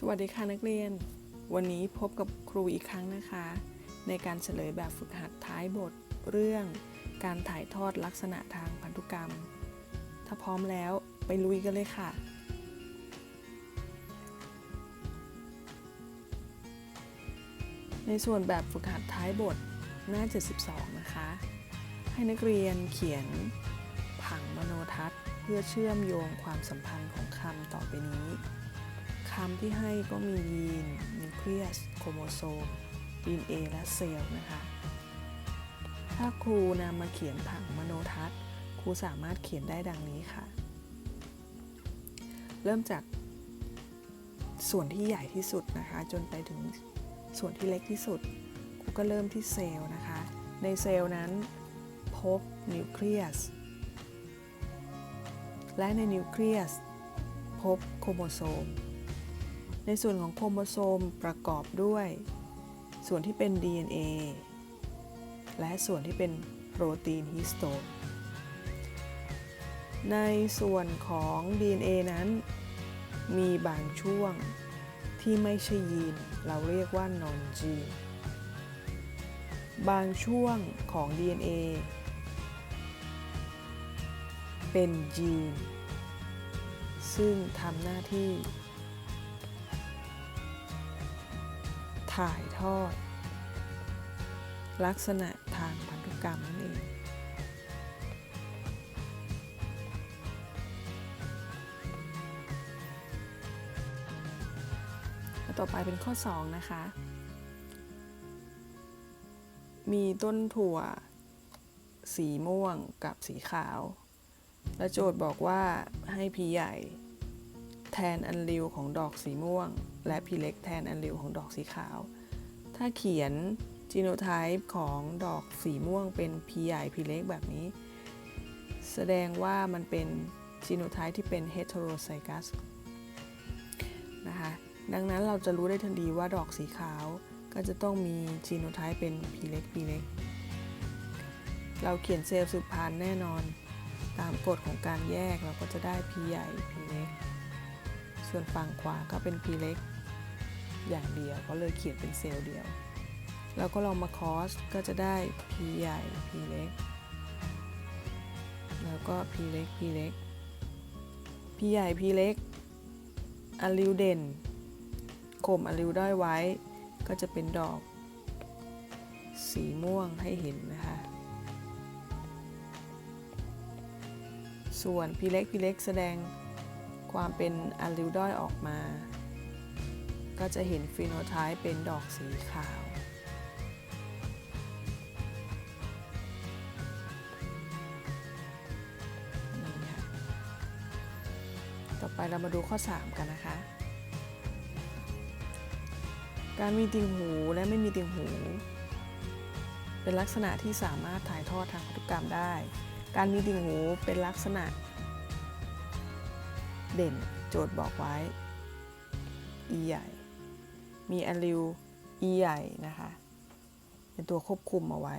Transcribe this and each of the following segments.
สวัสดีค่ะนักเรียน วันนี้พบกับครูอีกครั้งนะคะ ในการเฉลยแบบฝึกหัดท้ายบทเรื่อง การถ่ายทอดลักษณะทางพันธุกรรม ถ้าพร้อมแล้วไปลุยกันเลยค่ะ ในส่วนแบบฝึกหัดท้ายบทหน้า 72 นะคะ ให้นักเรียนเขียนผังมโนทัศน์ เพื่อเชื่อมโยงความสัมพันธ์ของคำต่อไปนี้ คำที่ให้ก็มียีนนิวเคลียสโครโมโซม DNA และเซลล์นะคะ ถ้าครูนำมาเขียนผังมโนทัศน์ ครูสามารถเขียนได้ดังนี้ค่ะ เริ่มจากส่วนที่ใหญ่ที่สุดนะคะ จนไปถึงส่วนที่เล็กที่สุด ครูก็เริ่มที่เซลล์นะคะ ในเซลล์นั้นพบนิวเคลียส และในนิวเคลียสพบโครโมโซม ในส่วนของโครโมโซมประกอบด้วย ส่วนที่เป็น DNA และส่วนที่เป็นโปรตีนฮิสโตนในส่วนของ DNA นั้น มีบางช่วงที่ไม่ใช่ยีน เราเรียกว่านอนจีน บางช่วงของ DNA เป็นยีน ซึ่งทำหน้าที่ ถ่ายทอด ลักษณะทางพันธุกรรมนั่นเอง ต่อไปเป็นข้อ 2 นะคะ มีต้นถั่ว สีม่วงกับสีขาว และโจทย์บอกว่าให้พีใหญ่ แทนอันริวของดอกสีม่วง และพีเล็กแทนอันริวของดอกสีขาว ถ้าเขียนจีโนไทป์ของดอกสีม่วงเป็นพีใหญ่พีเล็กแบบนี้ แสดงว่ามันเป็นจีโนไทป์ที่เป็นเฮต e โรไซกัสนะคะดังนั้นเราจะรู้ได้ทันทีว่าดอกสีขาวก็จะต้องมีจีโนไทป์เป็นพีเล็กพีเล็ก เราเขียนเซลล์สืบพันธุ์แน่นอน ตามกฎของการแยกเราก็จะได้พีใหญ่พีเล็ก ส่วนฝั่งขวาก็เป็น P เล็กอย่างเดียวก็เลยเขียนเป็นเซลล์เดียว แล้วก็ลองมาคอสก็จะได้ P ใหญ่ P เล็ก แล้วก็ P เล็ก P เล็ก P ใหญ่ P เล็กอะลิวเด่นข่มอะลิวด้อยไว้ ก็จะเป็นดอก สีม่วงให้เห็นนะคะ ส่วน P เล็ก P เล็กแสดง ความเป็นอะลิวดอยออกมา ก็จะเห็นฟีโนไทป์เป็นดอกสีขาวนี่ค่ะต่อไปเรามาดูข้อ 3 กันนะคะ การมีติ่งหูและไม่มีติ่งหู เป็นลักษณะที่สามารถถ่ายทอดทางพันธุกรรมได้ การมีติ่งหูเป็นลักษณะ เด่น โจทย์บอกไว้ e ใหญ่ มีอลิว e ใหญ่นะคะ เป็นตัวควบคุมเอาไว้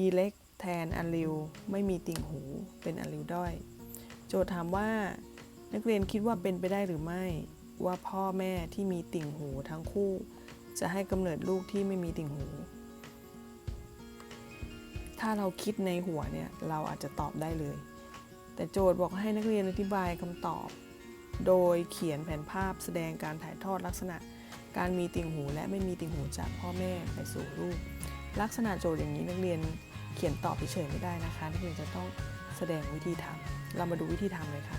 e เล็กแทนอลิวไม่มีติ่งหู เป็นอลิวด้อย โจทย์ถามว่านักเรียนคิดว่าเป็นไปได้หรือไม่ ว่าพ่อแม่ที่มีติ่งหูทั้งคู่ จะให้กำเนิดลูกที่ไม่มีติ่งหู ถ้าเราคิดในหัวเนี่ย เราอาจจะตอบได้เลย แต่โจทย์บอกให้นักเรียนอธิบายคำตอบ โดยเขียนแผนภาพแสดงการถ่ายทอดลักษณะ การมีติ่งหูและไม่มีติ่งหูจากพ่อแม่ไปสู่ลูก ลักษณะโจทย์อย่างนี้นักเรียนเขียนตอบเฉยไม่ได้นะคะ นักเรียนจะต้องแสดงวิธีทำเรามาดูวิธีทำเลยค่ะ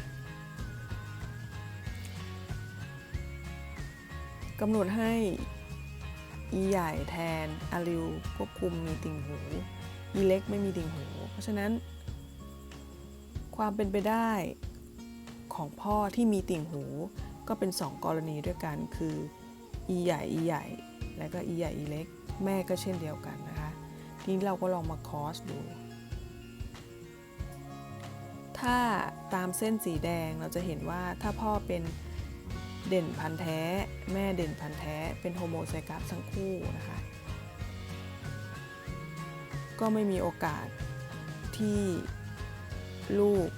กำหนดให้ e ใหญ่แทนอาริวควบคุมมีติ่งหู e เล็กไม่มีติ่งหู เพราะฉะนั้น ความเป็นไปได้ ของพ่อที่มีติ่งหู ก็เป็น 2 กรณีด้วยกันคือ e ใหญ่ e ใหญ่ และก็ e ใหญ่ e เล็ก แม่ก็เช่นเดียวกันนะคะ ทีนี้เราก็ลองมาคอสดู ถ้าตามเส้นสีแดงเราจะเห็นว่าถ้าพ่อเป็นเด่นพันแท้ แม่เด่นพันแท้ เป็นโฮโมไซกัสทั้งคู่นะคะ ก็ไม่มีโอกาสที่ลูก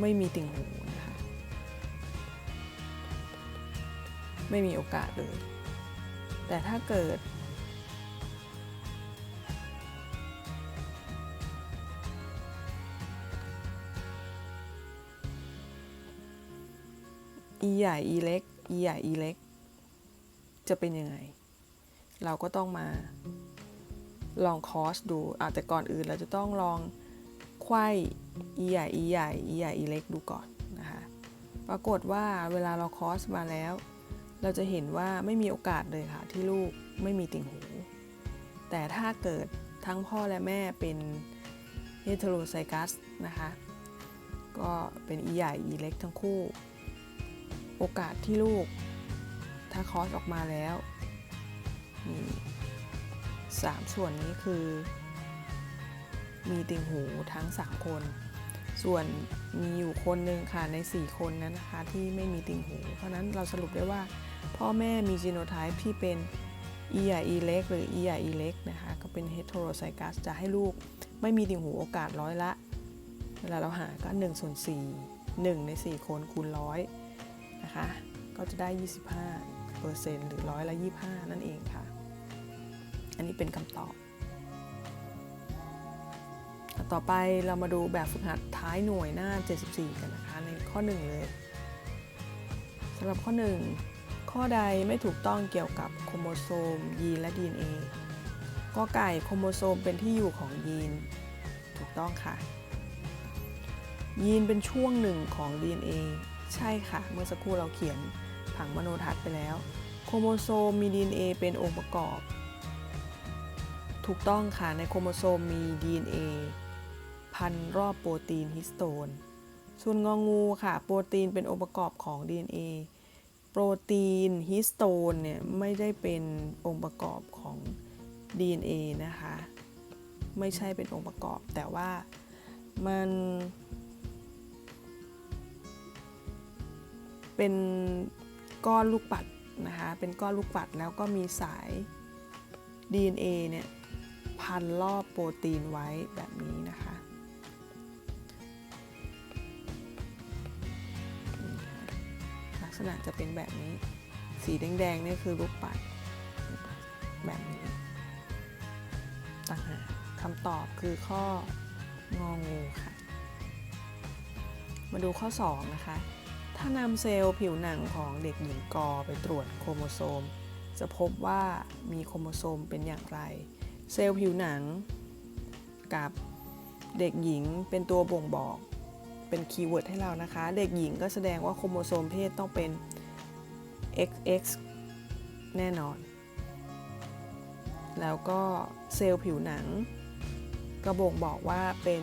ไม่มีติ่งหูนะคะ ไม่มีโอกาสเลย แต่ถ้าเกิด อีใหญ่อีเล็ก อีใหญ่อีเล็ก จะเป็นยังไง เราก็ต้องมาลองคอร์สดูอาแต่ก่อนอื่นเราจะต้องลอง ไขว้อีใหญ่อีใหญ่อีใหญ่อีเล็กดูก่อนนะคะ ปรากฏว่าเวลาเราคอสมาแล้ว เราจะเห็นว่าไม่มีโอกาสเลยค่ะ ที่ลูกไม่มีติ่งหู แต่ถ้าเกิดทั้งพ่อและแม่เป็นเฮเทโรไซกัสนะคะ ก็เป็นอีใหญ่อีเล็กทั้งคู่ โอกาสที่ลูก ถ้าคอสออกมาแล้วสามส่วนนี้คือ มีติ่งหูทั้ง 3 คน ส่วนมีอยู่คนหนึ่งค่ะใน 4 คนนั้นนะคะที่ไม่มีติ่งหู เพราะนั้นเราสรุปได้ว่า พ่อแม่มีจีโนไทป์ที่เป็นอีใหญ่อีเล็กหรืออีใหญ่อีเล็กนะคะก็เป็นเฮ t e โรไซกัสจะให้ลูกไม่มีติ่งหูโอกาสร้อยละ เวลาเราหาก็1ส่วน4 1 ใน 4 คนคูณร้อยนะคะก็จะได้ 25เปอร์เซ็นต์หรือร้อยละ 25 นั่นเองค่ะ อันนี้เป็นคำตอบ ต่อไปเรามาดูแบบฝึกหัดท้ายหน่วยหน้า 74 กันนะคะ ในข้อ 1 เลยสำหรับข้อ 1 ข้อใดไม่ถูกต้องเกี่ยวกับโครโมโซม ยีนและ DNA ก็ไก่โครโมโซมเป็นที่อยู่ของยีน ถูกต้องค่ะ ยีนเป็นช่วงหนึ่งของ DNA ใช่ค่ะ เมื่อสักครู่เราเขียนผังมโนทัศน์ไปแล้ว โครโมโซมมี DNA เป็นองค์ประกอบ ถูกต้องค่ะ ในโครโมโซมมี DNA พันรอบโปรตีนฮิสโตน ส่วนงองูค่ะ โปรตีนเป็นองค์ประกอบของ DNA โปรตีนฮิสโตนเนี่ยไม่ได้เป็นองค์ประกอบของ DNA นะคะ ไม่ใช่เป็นองค์ประกอบ แต่ว่ามันเป็นก้อนลูกปัดนะคะ เป็นก้อนลูกปัดแล้วก็มีสาย DNA เนี่ยพันรอบโปรตีนไว้แบบนี้นะคะ ษณะจะเป็นแบบนี้ สีแดงๆนี่คือลูกปัด แบบนี้ต่างหากคำตอบคือข้ององูค่ะ มาดูข้อ 2 นะคะ ถ้านำเซลล์ผิวหนังของเด็กหญิงกอไปตรวจโครโมโซม จะพบว่ามีโครโมโซมเป็นอย่างไร เซลล์ผิวหนังกับเด็กหญิงเป็นตัวบ่งบอก เป็นคีย์เวิร์ดให้เรานะคะ เด็กหญิงก็แสดงว่าโครโมโซมเพศต้องเป็น XX แน่นอน แล้วก็เซลล์ผิวหนังก็บ่งบอกว่าเป็น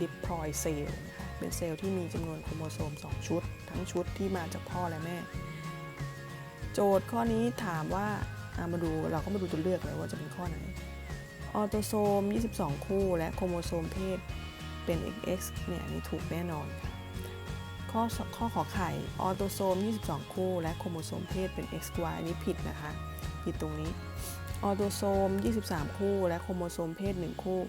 ดิปพลอยเซลล์เป็นเซลล์ที่มีจำนวนโครโมโซม 2 ชุด ทั้งชุดที่มาจากพ่อและแม่ โจทย์ข้อนี้ถามว่าอะมาดูเราก็มาดูตัวเลือกเลยว่าจะเป็นข้อไหนออโตโซม 22 คู่ และโครโมโซมเพศ เป็น XX เนี่ยนี่ถูกแน่นอนค่ะข้อข้อขอไข่ออโตโซม 22 คู่ และโครโมโซมเพศเป็น XY นนี้ผิดนะคะผิดตรงนี้ออโตโซม 23 คู่ และโครโมโซมเพศ 1 คู่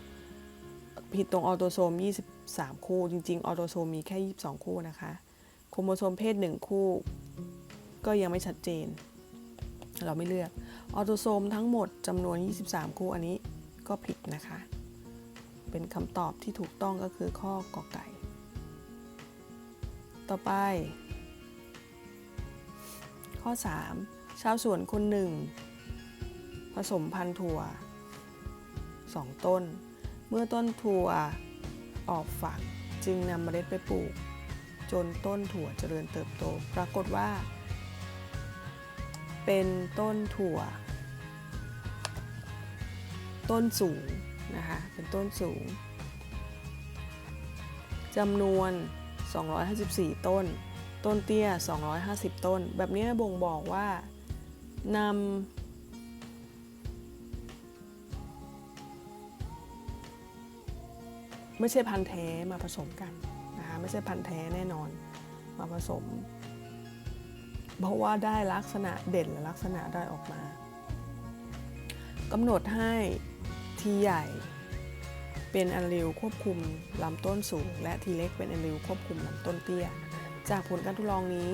ผิดตรงออโตโซม 23 คู่ จริง ๆ ออโตโซมมีแค่ 22 คู่นะคะ โครโมโซมเพศ 1 คู่ ก็ยังไม่ชัดเจน เราไม่เลือก ออโตโซมทั้งหมดจำนวน 23 คู่อันนี้ก็ผิดนะคะ เป็นคำตอบที่ถูกต้องก็คือข้อกอไก่ ต่อไป ข้อ 3 ชาวสวนคนหนึ่ง ผสมพันธุ์ถั่ว 2 ต้น เมื่อต้นถั่วออกฝักจึงนำเมล็ดไปปลูก จนต้นถั่วเจริญเติบโต ปรากฏว่า เป็นต้นถั่ว ต้นสูง นะคะเป็นต้นสูงจำนวน 254 ต้น ต้นเตี้ย 250 ต้น แบบนี้บ่งบอกว่านำไม่ใช่พันธุ์แท้มาผสมกันนะคะไม่ใช่พันธุ์แท้แน่นอนมาผสม เพราะว่าได้ลักษณะเด่นและลักษณะได้ออกมากำหนดให้ทีใหญ่ เป็นอันริวควบคุมลำต้นสูง และทีเล็กเป็นอันริวควบคุมลำต้นเตี้ย จากผลการทดลองนี้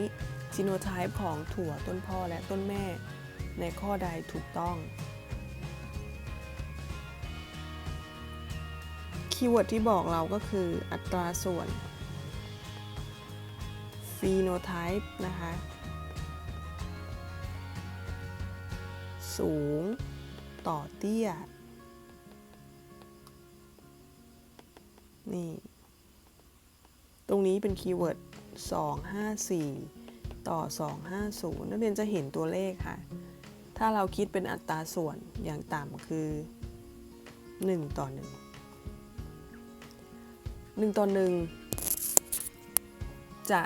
จีโนไทป์ของถั่วต้นพ่อและต้นแม่ ในข้อใดถูกต้องคีย์เวิร์ดที่บอกเราก็คืออัตราส่วน phenotype นะคะ สูงต่อเตี้ย นี่ ตรงนี้เป็นคีย์เวิร์ด254 ต่อ 250 นักเรียนจะเห็นตัวเลขค่ะ ถ้าเราคิดเป็นอัตราส่วนอย่างต่ำคือ 1 ต่อ 1 1 ต่อ 1 จะ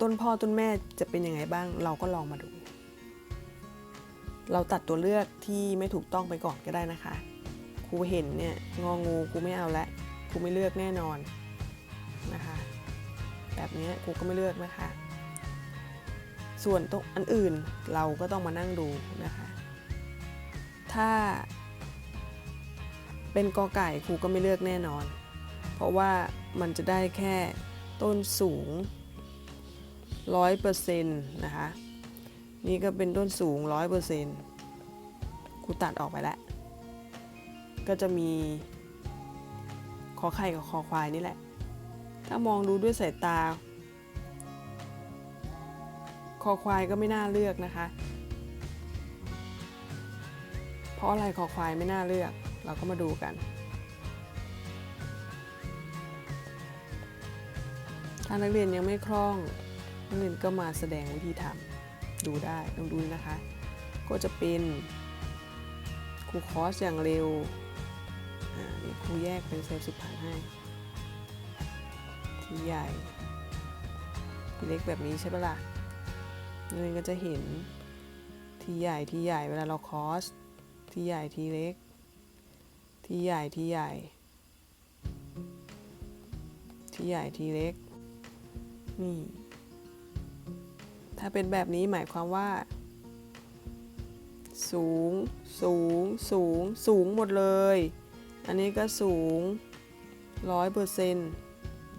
ต้นพ่อต้นแม่จะเป็นยังไงบ้าง เราก็ลองมาดู เราตัดตัวเลือกที่ไม่ถูกต้องไปก่อนก็ได้นะคะ ครูเห็นเนี่ยงองูครูไม่เอาละ ครูไม่เลือกแน่นอนนะคะ แบบนี้ครูก็ไม่เลือกนะคะ ส่วนตรงอันอื่นเราก็ต้องมานั่งดูนะคะ ถ้า เป็นกอไก่ครูก็ไม่เลือกแน่นอน เพราะว่ามันจะได้แค่ต้นสูง 100%นะคะ นี่ก็เป็นต้นสูง 100%ครูตัดออกไปแล้ว ก็จะมี คอไข่กับคอควายนี่แหละ ถ้ามองดูด้วยสายตา คอควายก็ไม่น่าเลือกนะคะ เพราะอะไรคอควายไม่น่าเลือก เราก็มาดูกัน ถ้านักเรียนยังไม่คล่องนักเรียนก็มาแสดงวิธีทำดูได้ลองดูนะคะ ก็จะเป็นครูคอสอย่างเร็ว ครูแยกเป็นเซลล์สิบผ่านให้ ที่ใหญ่ทีเล็กแบบนี้ใช่ปะล่ะนักเรียนก็จะเห็นทีใหญ่ทีใหญ่เวลาเราคอสทีใหญ่ทีเล็ก ทีใหญ่ทีใหญ่ ทีใหญ่ทีเล็ก นี่ ถ้าเป็นแบบนี้หมายความว่า สูง สูง สูง สูงหมดเลย อันนี้ก็สูงร้อยเปอร์เซ็นต์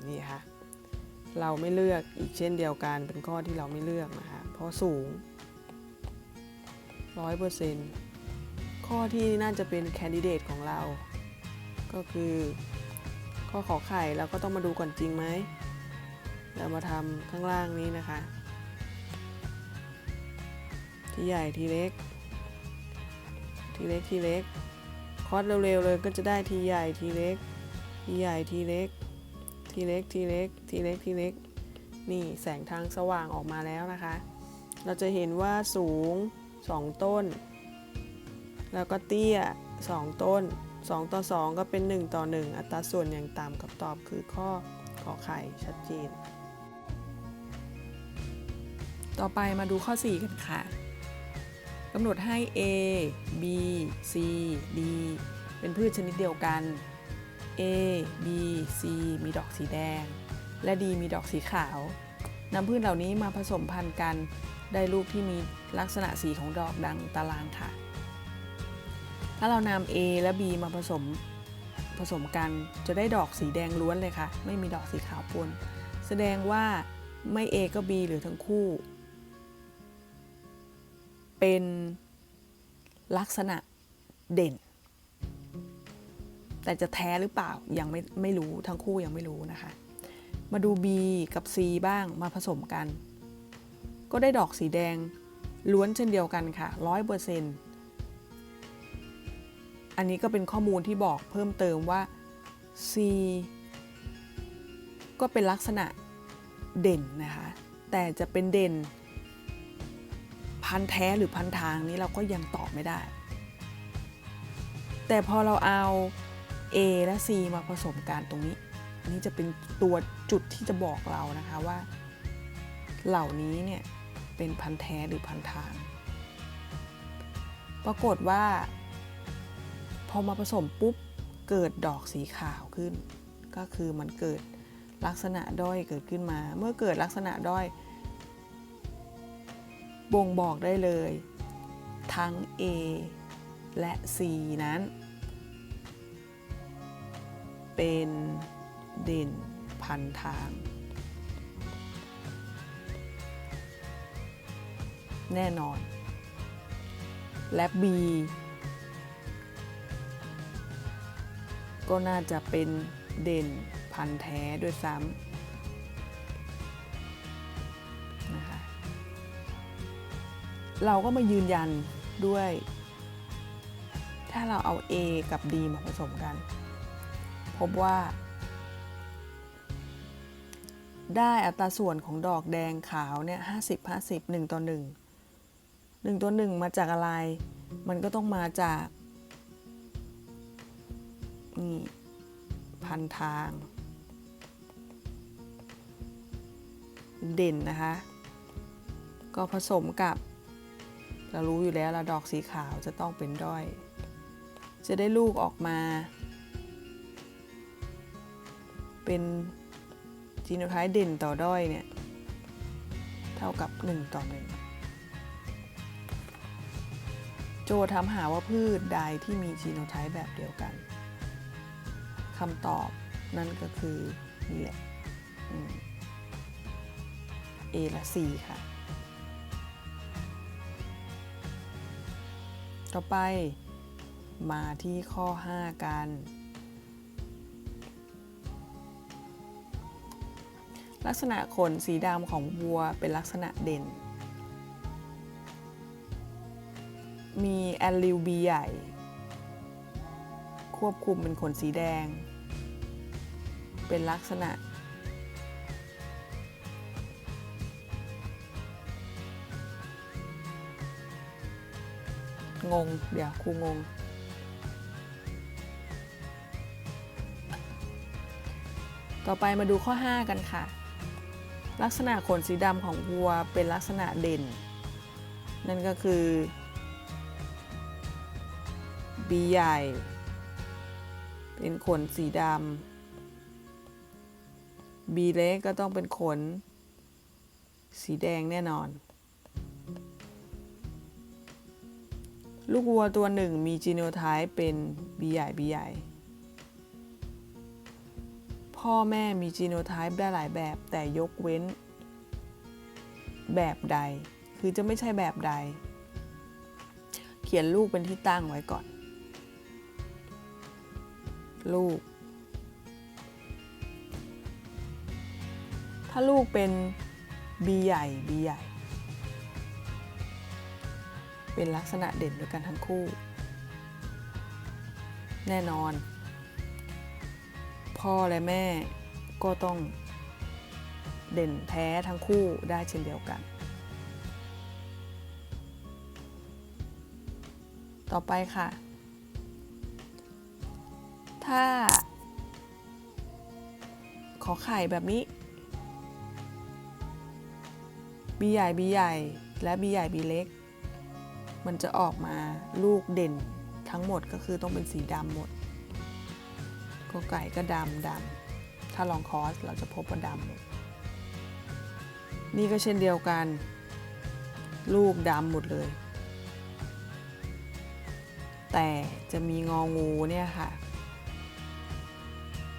นี่ค่ะ เราไม่เลือกอีกเช่นเดียวกันเป็นข้อที่เราไม่เลือกนะคะ เพราะสูงร้อยเปอร์เซ็นต์ข้อที่น่าจะเป็นแคนดิเดตของเรา ก็คือข้อขอไข่เราก็ต้องมาดูก่อนจริงไหม เรามาทำข้างล่างนี้นะคะ ที่ใหญ่ทีเล็ก ทีเล็กทีเล็ก คอสเร็วๆเลยก็จะได้ทีใหญ่ทีเล็ก ทีใหญ่ทีเล็ก ทีเล็กทีเล็กทีเล็กทีเล็ก นี่แสงทางสว่างออกมาแล้วนะคะ เราจะเห็นว่าสูง 2 ต้น แล้วก็เตี้ย 2 ต้น 2 ต่อ 2 ก็เป็น 1 ต่อ 1 อัตราส่วนอย่างต่ำกับตอบคือข้อขอไข่ชัดเจน ต่อไปมาดูข้อ 4 กันค่ะำหนดให้ A B C D เป็นพืชชนิดเดียวกัน A B C มีดอกสีแดง และ D มีดอกสีขาวนำพืชเหล่านี้มาผสมพันธุ์กัน ได้ลูกที่มีลักษณะสีของดอกดังตารางค่ะ ถ้าเรานำ A และ B มาผสมผสมกันจะได้ดอกสีแดงล้วนเลยค่ะ ไม่มีดอกสีขาวปน แสดงว่าไม่ A ก็ B หรือทั้งคู่ เป็นลักษณะเด่น แต่จะแท้หรือเปล่ายังไม่ไม่รู้ทั้งคู่ยังไม่รู้นะคะ มาดู B กับ C บ้างมาผสมกัน ก็ได้ดอกสีแดงล้วนเช่นเดียวกันค่ะร้อยเปอร์เซ็นต์อันนี้ก็เป็นข้อมูลที่บอกเพิ่มเติมว่า C ก็เป็นลักษณะเด่นนะคะ แต่จะเป็นเด่น พันแท้หรือพันทางนี้เราก็ยังตอบไม่ได้ แต่พอเราเอา A และ C มาผสมกันตรงนี้ อันนี้จะเป็นตัวจุดที่จะบอกเรานะคะว่า เหล่านี้เนี่ยเป็นพันแท้หรือพันทาง ปรากฏว่า พอมาผสมปุ๊บเกิดดอกสีขาวขึ้น ก็คือมันเกิดลักษณะด้อยเกิดขึ้นมา เมื่อเกิดลักษณะด้อย บ่งบอกได้เลย ทั้ง A และ C นั้น เป็นเด่นพันทาง แน่นอน และ B ก็น่าจะเป็นเด่นพันธุ์แท้ด้วยซ้ำ เราก็มายืนยันด้วย ถ้าเราเอา A กับ D มาผสมกัน พบว่า ได้อัตราส่วนของดอกแดงขาวเนี่ยห้าสิบห้าสิบหนึ่งต่อหนึ่งหนึ่งต่อหนึ่งมาจากอะไร มันก็ต้องมาจากนี่พันทาง เด่นนะคะ ก็ผสมกับ เรารู้อยู่แล้วละดอกสีขาวจะต้องเป็นด้อย จะได้ลูกออกมา เป็นจีโนไทป์เด่นต่อด้อยเนี่ย เท่ากับ 1 ต่อ 1 โจทย์ถาหาว่าพืชใดที่มีจีโนไทป์แบบเดียวกันคำตอบนั่นก็คือนี่แหละอืม A และ C ค่ะ ต่อไปมาที่ข้อ 5 กัน ลักษณะขนสีดำของวัวเป็นลักษณะเด่น มีแอลลิวบีใหญ่ ควบคุมเป็นขนสีแดง เป็นลักษณะ งง เดี๋ยวครูงง ต่อไปมาดูข้อ 5 กันค่ะ ลักษณะขนสีดำของวัวเป็นลักษณะเด่น นั่นก็คือ B ใหญ่ เป็นขนสีดำ B เล็กก็ต้องเป็นขน สีแดงแน่นอน ลูกวัวตัวหนึ่งมีจีโนไทป์เป็น B ใหญ่ B ใหญ่ พ่อแม่มีจีโนไทป์ได้หลายแบบแต่ยกเว้น แบบใด คือจะไม่ใช่แบบใด เขียนลูกเป็นที่ตั้งไว้ก่อน ลูก ถ้าลูกเป็น B ใหญ่ B ใหญ่ เป็นลักษณะเด่นด้วยกันทั้งคู่ แน่นอน พ่อและแม่ก็ต้องเด่นแท้ทั้งคู่ได้เช่นเดียวกัน ต่อไปค่ะ ถ้า ขอไข่แบบนี้ บีใหญ่บีใหญ่และบีใหญ่บีเล็ก มันจะออกมาลูกเด่นทั้งหมดก็คือต้องเป็นสีดำหมดก็ไก่ก็ดำดำถ้าลองคอสเราจะพบว่าดำหมดนี่ก็เช่นเดียวกัน ลูกดำหมดเลย แต่จะมีงองูเนี่ยค่ะ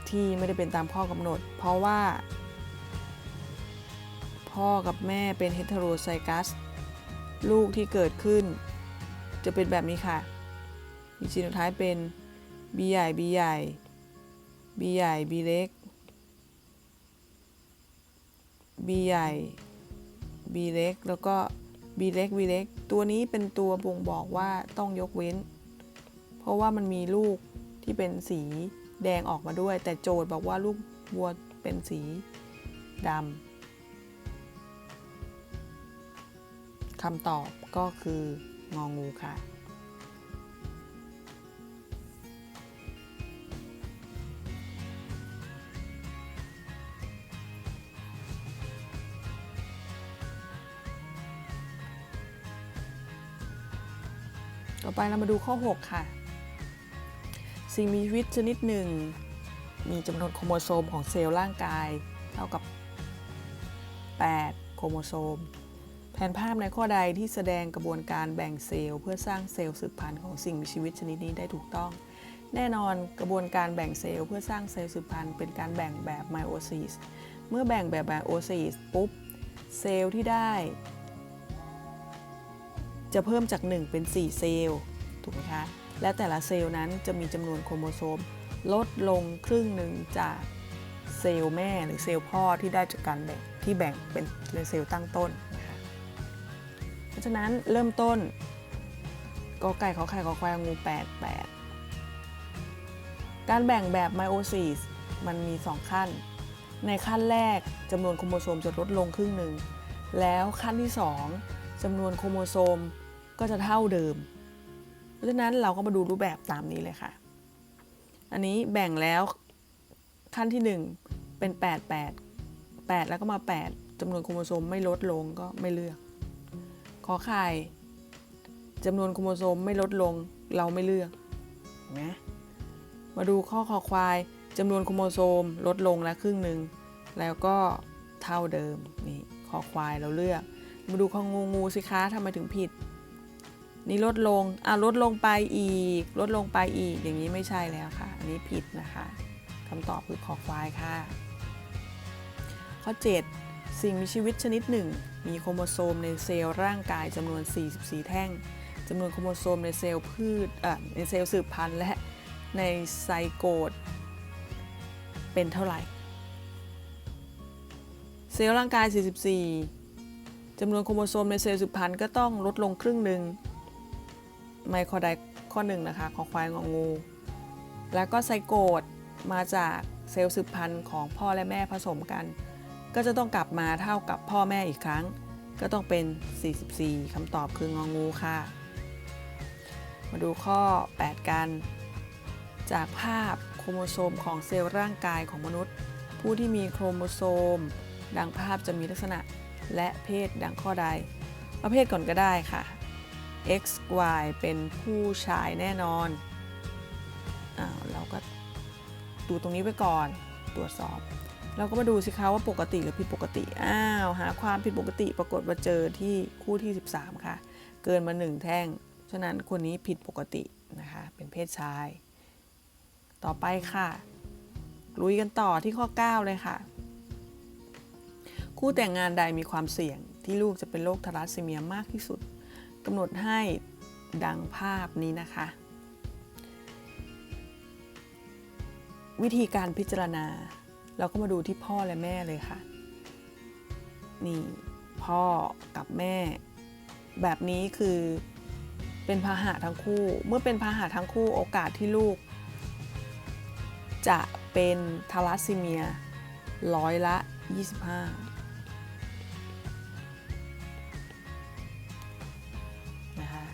ที่ไม่ได้เป็นตามข้อกำหนด เพราะว่า พ่อกับแม่เป็นเฮตโรไซกัส ลูกที่เกิดขึ้น จะเป็นแบบนี้ค่ะ มีจีโนไทป์เป็น B ใหญ่ B ใหญ่ B ใหญ่ B เล็ก B ใหญ่ B เล็ก แล้วก็ B เล็ก B เล็ก ตัวนี้เป็นตัวบ่งบอกว่าต้องยกเว้น เพราะว่ามันมีลูกที่เป็นสีแดงออกมาด้วย แต่โจทย์บอกว่าลูกวัวเป็นสีดำคำตอบก็คือ งองูค่ะ ต่อไปเรามาดูข้อ 6 ค่ะ สิ่งมีชีวิตชนิดหนึ่ง มีจำนวนโครโมโซมของเซลล์ร่างกาย เท่ากับ 8 โครโมโซม แผนภาพในข้อใดที่แสดงกระบวนการแบ่งเซลล์เพื่อสร้างเซลล์สืบพันธุ์ของสิ่งมีชีวิตชนิดนี้ได้ถูกต้อง แน่นอนกระบวนการแบ่งเซลล์เพื่อสร้างเซลล์สืบพันธุ์เป็นการแบ่งแบบไมโอซิสเมื่อแบ่งแบบไมโอซิสปุ๊บเซลล์ที่ได้ จะเพิ่มจาก 1 เป็น 4 เซลล์ถูกไหมคะและแต่ละเซลล์นั้นจะมีจำนวนโครโมโซม ลดลงครึ่งหนึ่งจากเซลล์แม่หรือเซลล์พ่อที่ได้จากการแบ่งที่แบ่งเป็นเซลล์ตั้งต้นนะ ราะฉะนั้นเริ่มต้นกอไก่ขอไข่ขอควายงู 8 8 การแบ่งแบบไมโอซิสมันมี 2 ขั้น ในขั้นแรกจำนวนโครโมโซมจะลดลงครึ่งหนึ่ง แล้วขั้นที่ 2จำนวนโครโมโซมก็จะเท่าเดิม เพราะฉะนั้นเราก็มาดูรูปแบบตามนี้เลยค่ะ อันนี้แบ่งแล้วขั้นที่ 1 เป็น 8 8 8 แล้วก็มา 8จำนวนโครโมโซมไม่ลดลงก็ไม่เลือก ขอไข่จำนวนโครโมโซมไม่ลดลงเราไม่เลือกเห็นไหมมาดูข้อคอควายจำนวนโครโมโซมลดลงแล้วครึ่งหนึ่งแล้วก็เท่าเดิมนี่คอควายเราเลือก มาดูข้องูงูสิคะทำไมถึงผิด นี่ลดลงอะลดลงไปอีก ลดลงไปอีกอย่างนี้ไม่ใช่แล้วค่ะ อันนี้ผิดนะคะคำตอบคือคอควายค่ะ ข้อ 7 สิ่งมีชีวิตชนิดหนึ่ง มีโครโมโซมในเซลล์ร่างกายจำนวน 44 แท่งจำนวนโครโมโซมในเซลล์พืชอ่ในเซลล์สืบพันธุ์และในไซโกตเป็นเท่าไหร่ เซลล์ร่างกาย 44จำนวนโครโมโซมในเซลล์สืบพันธุ์ก็ต้องลดลงครึ่งหนึ่งไมโครไดข้อหนึ่งนะคะของควายงองู แล้วก็ไซโกตมาจากเซลล์สืบพันธุ์ของพ่อและแม่ผสมกัน ก็จะต้องกลับมาเท่ากับพ่อแม่อีกครั้ง ก็ต้องเป็น 44คำตอบคืององูค่ะ มาดูข้อ 8 กัน จากภาพโครโมโซมของเซลล์ร่างกายของมนุษย์ ผู้ที่มีโครโมโซม ดังภาพจะมีลักษณะและเพศดังข้อใดประเภทก่อนก็ได้ค่ะ x y เป็นผู้ชายแน่นอนอ้าวเราก็ดูตรงนี้ไปก่อนตรวจสอบ เราก็มาดูสิคะว่าปกติหรือผิดปกติ อ้าว หาความผิดปกติปรากฏว่าเจอที่คู่ที่ 13 ค่ะ เกินมา 1 แท่ง ฉะนั้นคนนี้ผิดปกตินะคะ เป็นเพศชาย ต่อไปค่ะลุยกันต่อที่ข้อ 9 เลยค่ะ คู่แต่งงานใดมีความเสี่ยงที่ลูกจะเป็นโรคทารัสซีเมียมากที่สุดกำหนดให้ดังภาพนี้นะคะ วิธีการพิจารณา เราก็มาดูที่พ่อและแม่เลยค่ะ นี่พ่อกับแม่ แบบนี้คือเป็นพาหะทั้งคู่ เมื่อเป็นพาหะทั้งคู่โอกาสที่ลูก จะเป็นทาลัสซีเมียร้อยละ 25 นะคะ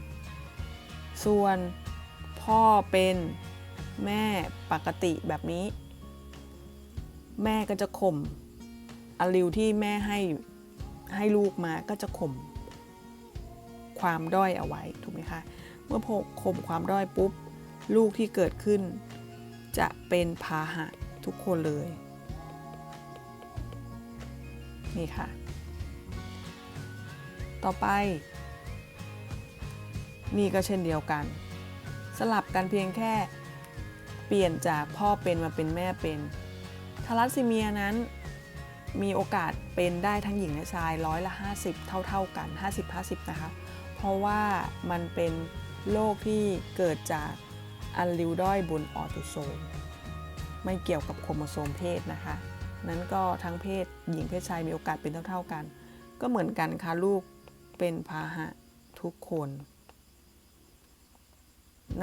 ส่วนพ่อเป็นแม่ปกติแบบนี้ แม่ก็จะข่มอลิวที่แม่ให้ให้ลูกมาก็จะข่มความด้อยเอาไว้ถูกไหมคะเมื่อข่มความด้อยปุ๊บ ลูกที่เกิดขึ้น จะเป็นพาหะทุกคนเลย นี่ค่ะ ต่อไป นี่ก็เช่นเดียวกัน สลับกันเพียงแค่เปลี่ยนจากพ่อเป็นมาเป็นแม่เป็น ทาลัสซีเมียนั้นมีโอกาสเป็นได้ทั้งหญิงและชายร้อยละ 50 เท่า ๆกัน 50-50 นะคะ เพราะว่ามันเป็นโรคที่เกิดจากอัลลิวด้อยบนออโตโซม ไม่เกี่ยวกับโครโมโซมเพศนะคะ นั้นก็ทั้งเพศหญิงเพศชายมีโอกาสเป็นเท่า ๆกัน ก็เหมือนกันค่ะลูกเป็นพาหะทุกคน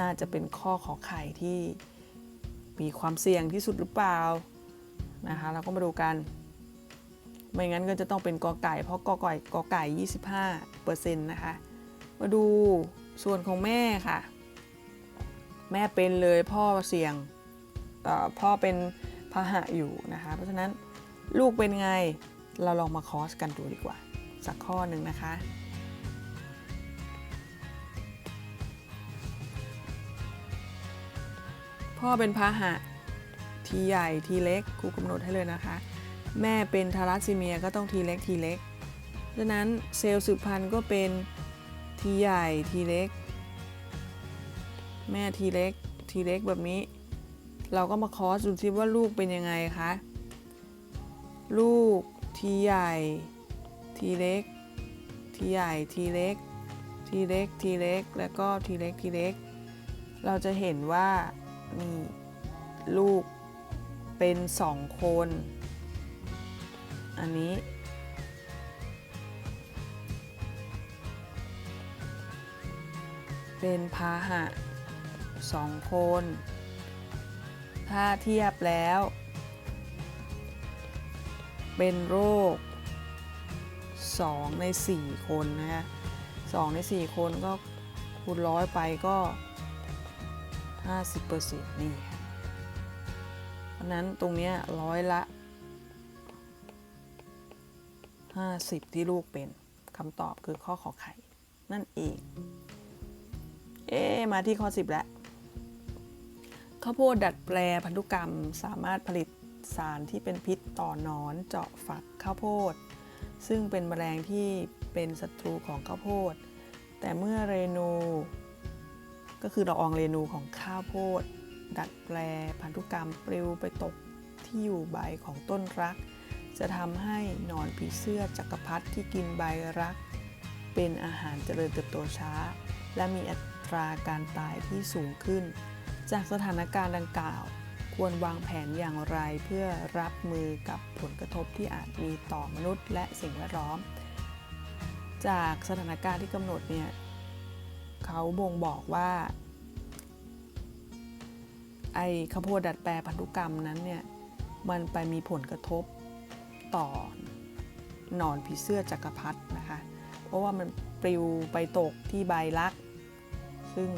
น่าจะเป็นข้อขอไข่ที่มีความเสี่ยงที่สุดหรือเปล่า นะคะเราก็มาดูกัน ไม่งั้นก็จะต้องเป็นกอไก่ เพราะกอไก่กอไก่ 25เปอร์เซ็นต์นะคะ มาดูส่วนของแม่ค่ะ แม่เป็นเลยพ่อเสี่ยงเอ่พ่อเป็นพาหะอยู่นะคะ เพราะฉะนั้นลูกเป็นไงเราลองมาคอสกันดูดีกว่า สักข้อหนึ่งนะคะพ่อเป็นพาหะ ทีใหญ่ทีเล็กครูกำหนดให้เลยนะคะ แม่เป็นทารัสซีเมียก็ต้องทีเล็กทีเล็กดังนั้นเซลล์สืบพันธุ์ก็เป็นทีใหญ่ทีเล็ก แม่ทีเล็กทีเล็กแบบนี้ เราก็มาคอสดูซิว่าลูกเป็นยังไงคะลูกทีใหญ่ ทีเล็ก ทีใหญ่ ทีเล็ก ทีทีเล็ก ทีเล็ก แล้วก็ทีเล็ก ทีเล็ก เราจะเห็นว่ามีลูก เป็นสองคน อันนี้ เป็นพาหะสองคน ถ้าเทียบแล้ว เป็นโรค 2 ใน 4 คนนะฮะ2ใน 4 คนก็คูณร้อยไปก็ 50%นี่ค่ะเพราะนั้นตรงเนี้ยร้อยละ 50 ที่ลูกเป็นคำตอบคือข้อขอไข่ นั่นเอง เอ๊มาที่ข้อ 10 แล้วข้าวโพดดัดแปลพันธุกรรมสามารถผลิตสารที่เป็นพิษต่อนอนเจาะฝักข้าวโพด ซึ่งเป็นแมลงที่เป็นศัตรูของข้าวโพด แต่เมื่อเรนู ก็คือละอองเรนูของข้าวโพด ดัดแปลพันธุกรรมปลิวไปตกที่อยู่ใบของต้นรัก จะทำให้หนอนผีเสื้อจักรพรรดิที่กินใบรัก เป็นอาหารเจริญเติบโตช้า และมีอัตราการตายที่สูงขึ้น จากสถานการณ์ดังกล่าว ควรวางแผนอย่างไรเพื่อรับมือกับผลกระทบที่อาจมีต่อมนุษย์ และสิ่งแวดล้อม จากสถานการณ์ที่กำหนดเนี่ยเขาบ่งบอกว่า ไอ้ข้าวโพดดัดแปลพันธุกรรมนั้นเนี่ยมันไปมีผลกระทบต่อหนอนผีเสื้อจักรพรรดินะคะ เพราะว่ามันปลิวไปตกที่ใบลัก ซึ่ง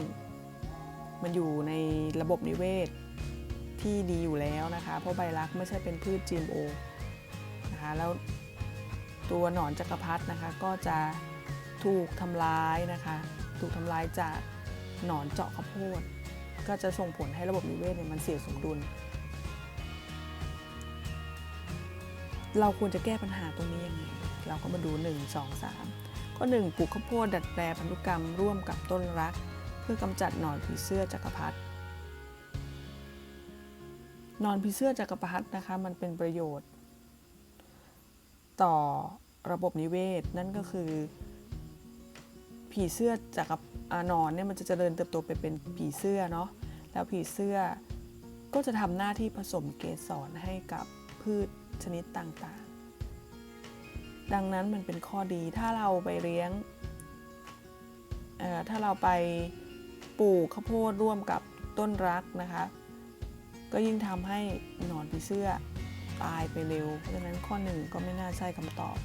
มันอยู่ในระบบนิเวศที่ดีอยู่แล้วนะคะ เพราะใบลักไม่ใช่เป็นพืช GMO นะคะแล้วตัวหนอนจักรพรรดินะคะก็จะถูกทำร้ายนะคะ ถูกทำลายจากหนอนเจาะข้าวโพด ก็จะส่งผลให้ระบบนิเวศเนี่ยมันเสียสมดุล เราควรจะแก้ปัญหาตรงนี้ยังไง เราก็มาดู 1 2 3ข้อ1ปลูกข้าวโพดดัดแปลพันธุกรรมร่วมกับต้นรัก เพื่อกำจัดหนอนผีเสื้อจักรพรรดินอนผีเสื้อจักรพรรดินะคะมันเป็นประโยชน์ ต่อระบบนิเวศ นั่นก็คือ ผีเสื้อจากอนอนเนี่ยมันจะเจริญเติบโตไปเป็นผีเสื้อเนาะแล้วผีเสื้อก็จะทำหน้าที่ผสมเกสรให้กับพืชชนิดต่างๆ ดังนั้นมันเป็นข้อดีถ้าเราไปเลี้ยงเอ่อถ้าเราไปปลูกข้าวโพดร่วมกับต้นรักนะคะ ก็ยิ่งทำให้หนอนผีเสื้อตายไปเร็ว เพราะฉะนั้นข้อหนึ่งก็ไม่น่าใช่คำตอบ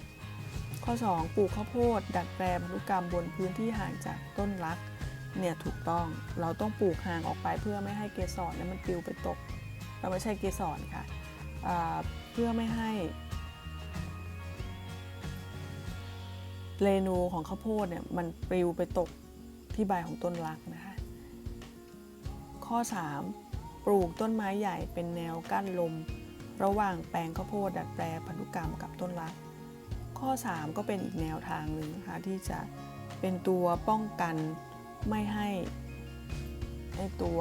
ข้อ 2 ปลูกข้าวโพด ดัดแปลงพันธุกรรมบนพื้นที่ห่างจากต้นรักเนี่ยถูกต้องเราต้องปลูกห่างออกไปเพื่อไม่ให้เกสรเนี่ยมันปลิวไปตกเราไม่ใช่เกสรค่ะเพื่อไม่ให้เรนูของข้าวโพดเนี่ยมันปลิวไปตกที่ใบของต้นรักนะคะข้อ 3 ปลูกต้นไม้ใหญ่เป็นแนวกั้นลม ระหว่างแปลงข้าวโพดดัดแปลงพันธุกรรมกับต้นรัก ข้อ 3 ก็เป็นอีกแนวทางหนึ่งนะคะที่จะเป็นตัวป้องกันไม่ให้ให้ตัว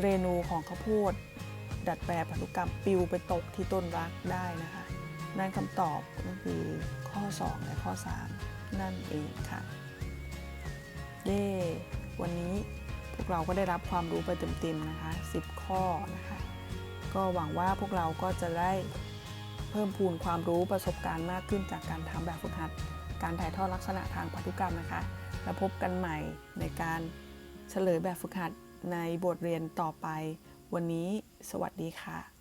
เรนูของข้าวโพด ดัดแปลพันธุกรรมปลิวไปตกที่ต้นรักได้นะคะนั่นคำตอบก็คือข้อ 2 และข้อ 3 นั่นเองค่ะเย้วันนี้พวกเราก็ได้รับความรู้ไปเต็มๆนะคะ 10 ข้อนะคะ ก็หวังว่าพวกเราก็จะได้ เพิ่มพูนความรู้ประสบการณ์มากขึ้นจากการทำแบบฝึกหัด การถ่ายทอดลักษณะทางพันธุกรรมนะคะ แล้วพบกันใหม่ในการเฉลยแบบฝึกหัดในบทเรียนต่อไป วันนี้ สวัสดีค่ะ